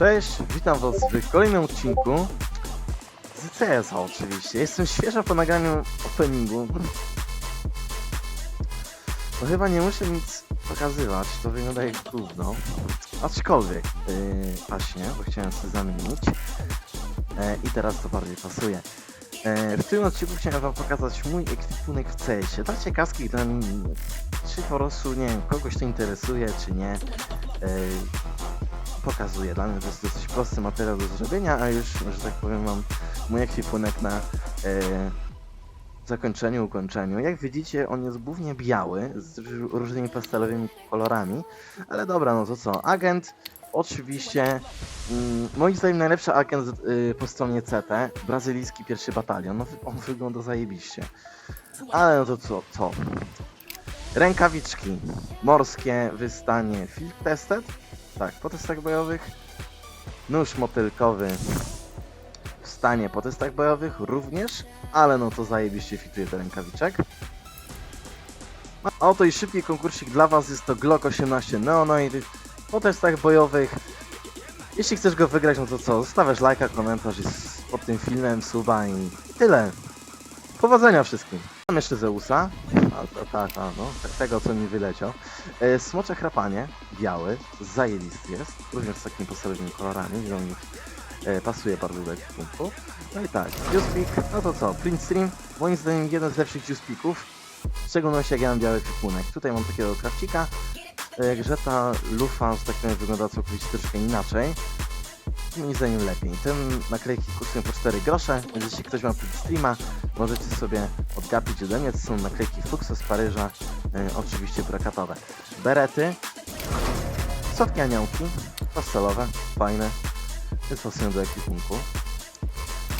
Cześć, witam was w kolejnym odcinku z CS oczywiście. Jestem świeża po nagraniu openingu. To chyba nie muszę nic pokazywać, to wygląda jak gówno. Aczkolwiek, yy, właśnie, bo chciałem sobie zamienić. E, I teraz to bardziej pasuje. E, w tym odcinku chciałem wam pokazać mój ekwipunek w CS-ie. Dla ciekawskich, dla czy po prostu, nie wiem, kogoś to interesuje, czy nie. E, pokazuję. Dla mnie to jest dosyć prosty materiał do zrobienia, a już, że tak powiem, mam mój ekwipunek na e, zakończeniu, ukończeniu. Jak widzicie, on jest głównie biały, z róż- różnymi pastelowymi kolorami, ale dobra, no to co? Agent, oczywiście, mm, moim zdaniem najlepszy agent y, po stronie CT, brazylijski pierwszy batalion, no on wygląda zajebiście. Ale no to co? co? Rękawiczki morskie, wystanie field tested, tak, po testach bojowych. Nóż motylkowy w stanie po testach bojowych również, ale no to zajebiście fituje do rękawiczek. A oto i szybki konkursik dla Was, jest to Glock 18 Neonoid po testach bojowych. Jeśli chcesz go wygrać, no to co, zostawiasz lajka, komentarz s- pod tym filmem, suba i tyle. Powodzenia wszystkim. Mam jeszcze Zeusa, tak, a, no, te- tego co mi wyleciał. E, Smocze chrapanie, biały, zajebisty jest, również z takimi podstawowymi kolorami, on mi e, pasuje bardzo do ekwipunku. No i tak, Juicepeak, no to co, Print Stream, moim zdaniem jeden z lepszych Juicepeaków, w szczególności jak ja mam biały ekwipunek. Tutaj mam takiego krawcika, e, ta lufa, że tak powiem, wygląda całkowicie troszkę inaczej. Moim zdaniem lepiej. Ten naklejki kosztują po 4 grosze, więc jeśli ktoś ma Print Streama, możecie sobie odgapić ode mnie, to są naklejki Fuxo z Paryża, e, oczywiście brakatowe. Berety, słodkie aniołki, pastelowe, fajne, jest pasują do ekwipunku.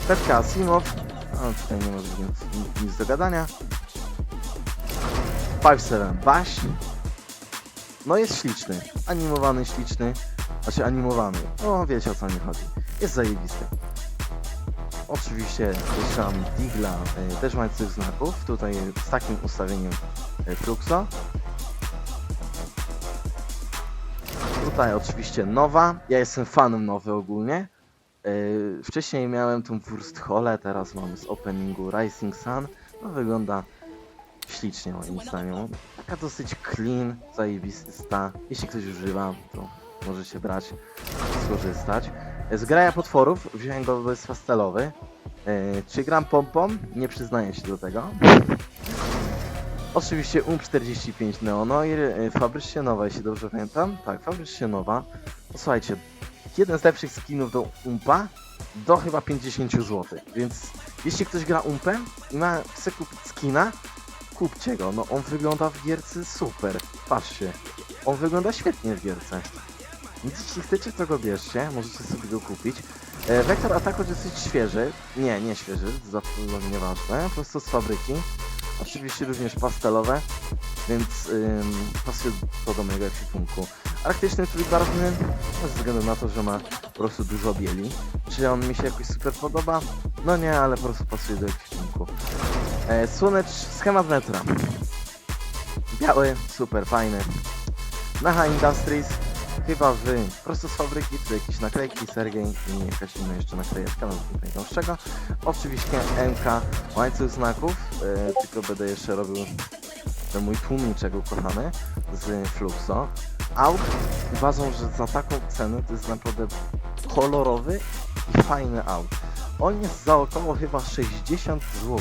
Petka Asimov, a tutaj nie ma nic, nic, do gadania. 5-7 Bash, no jest śliczny, animowany, śliczny, znaczy animowany, no wiecie o co mi chodzi, jest zajebisty. Oczywiście mam Digla, y, też łańcuch znaków, tutaj z takim ustawieniem y, Fluxo. Tutaj oczywiście nowa, ja jestem fanem nowy ogólnie. Y, Wcześniej miałem tą Wurstholę, teraz mam z openingu Rising Sun. No wygląda ślicznie moim zdaniem. Taka dosyć clean, zajebista. Jeśli ktoś używa, to możecie brać, skorzystać. Z graja potworów wziąłem go, bo jest pastelowy. Yy, czy gram pompą? Nie przyznaję się do tego. Oczywiście UM45 Neonoir, yy, fabrycznie nowa, jeśli dobrze pamiętam. Tak, fabrycznie nowa. Posłuchajcie, jeden z lepszych skinów do UMPA do chyba 50 zł, więc jeśli ktoś gra UMPem i ma, chce kupić skina, kupcie go, no on wygląda w gierce super, patrzcie, on wygląda świetnie w gierce. Więc jeśli chcecie, to go bierzcie, możecie sobie go kupić. E, Wektor ataku dosyć świeży. Nie, nie świeży, za nieważne. Po prostu z fabryki. Oczywiście również pastelowe, więc ym, pasuje to do mojego ekwipunku. Arktyczny trójbarwny, ze względu na to, że ma po prostu dużo bieli. Czy on mi się jakoś super podoba? No nie, ale po prostu pasuje do ekwipunku. E, słonecz, schemat metra. Biały, super, fajny. Naha Industries, chyba wy, prosto z fabryki, tu jakieś naklejki, Sergiej i jakaś inna jeszcze naklejeczka, no nie pamiętam z czego. Oczywiście MK, łańcuch znaków, e, tylko będę jeszcze robił ten mój tłumiczek ukochany z Fluxo. Aut, uważam, że za taką cenę to jest naprawdę kolorowy i fajny aut. On jest za około chyba 60 zł,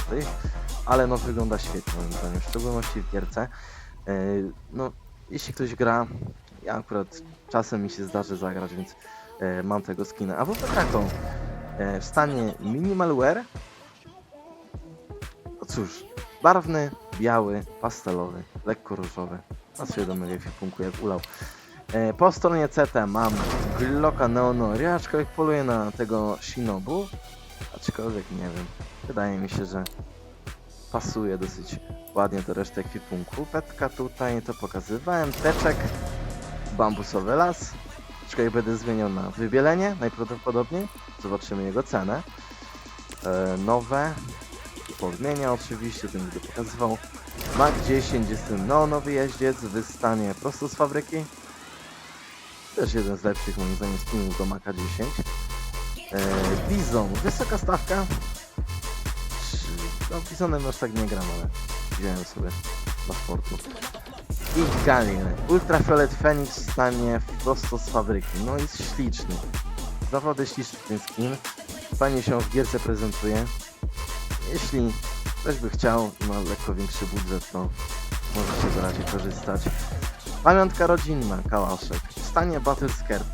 ale no wygląda świetnie moim zdaniem, w szczególności w gierce. E, no, jeśli ktoś gra, ja akurat czasem mi się zdarzy zagrać, więc e, mam tego skina. A w ogóle taką e, w stanie minimal wear. No cóż, barwny, biały, pastelowy, lekko różowy. Pasuje do mojego ekwipunku jak ulał. E, po stronie CT mam Glocka Neonoria, aczkolwiek poluję na tego Shinobu. Aczkolwiek nie wiem. Wydaje mi się, że pasuje dosyć ładnie do reszty ekwipunku. Petka tutaj to pokazywałem. Teczek, bambusowy las. Aczkolwiek będę zmieniał na wybielenie najprawdopodobniej. Zobaczymy jego cenę. E, nowe. Podmienia oczywiście, to będę pokazywał. Mac 10 jest ten neonowy jeździec, wystanie prosto z fabryki. Też jeden z lepszych moim zdaniem skinów do Maka 10. E, wysoka stawka. No Bizonem już tak nie gram, ale wziąłem sobie dla sportu. I Galil. Ultrafiolet Phoenix stanie prosto z fabryki. No jest śliczny. Naprawdę śliczny ten skin. Fajnie się w gierce prezentuje. Jeśli ktoś by chciał ma lekko większy budżet, to możecie z razie korzystać. Pamiątka rodzinna, kałaszek. Stanie Battle Skirt.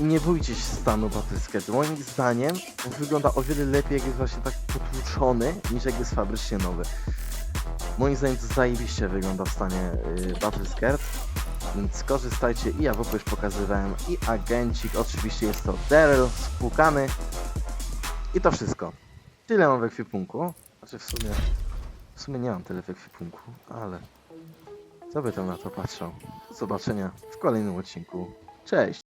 I nie bójcie się stanu Battle Skirt. Moim zdaniem wygląda o wiele lepiej, jak jest właśnie tak potłuczony, niż jak jest fabrycznie nowy. Moim zdaniem to zajebiście wygląda w stanie yy, Battle Skirt. Więc skorzystajcie i ja w już pokazywałem i agencik, oczywiście jest to Daryl, spłukany i to wszystko. Tyle mam w ekwipunku. Znaczy w sumie, w sumie nie mam tyle w ekwipunku, ale co by tam na to patrzał. Do zobaczenia w kolejnym odcinku. Cześć!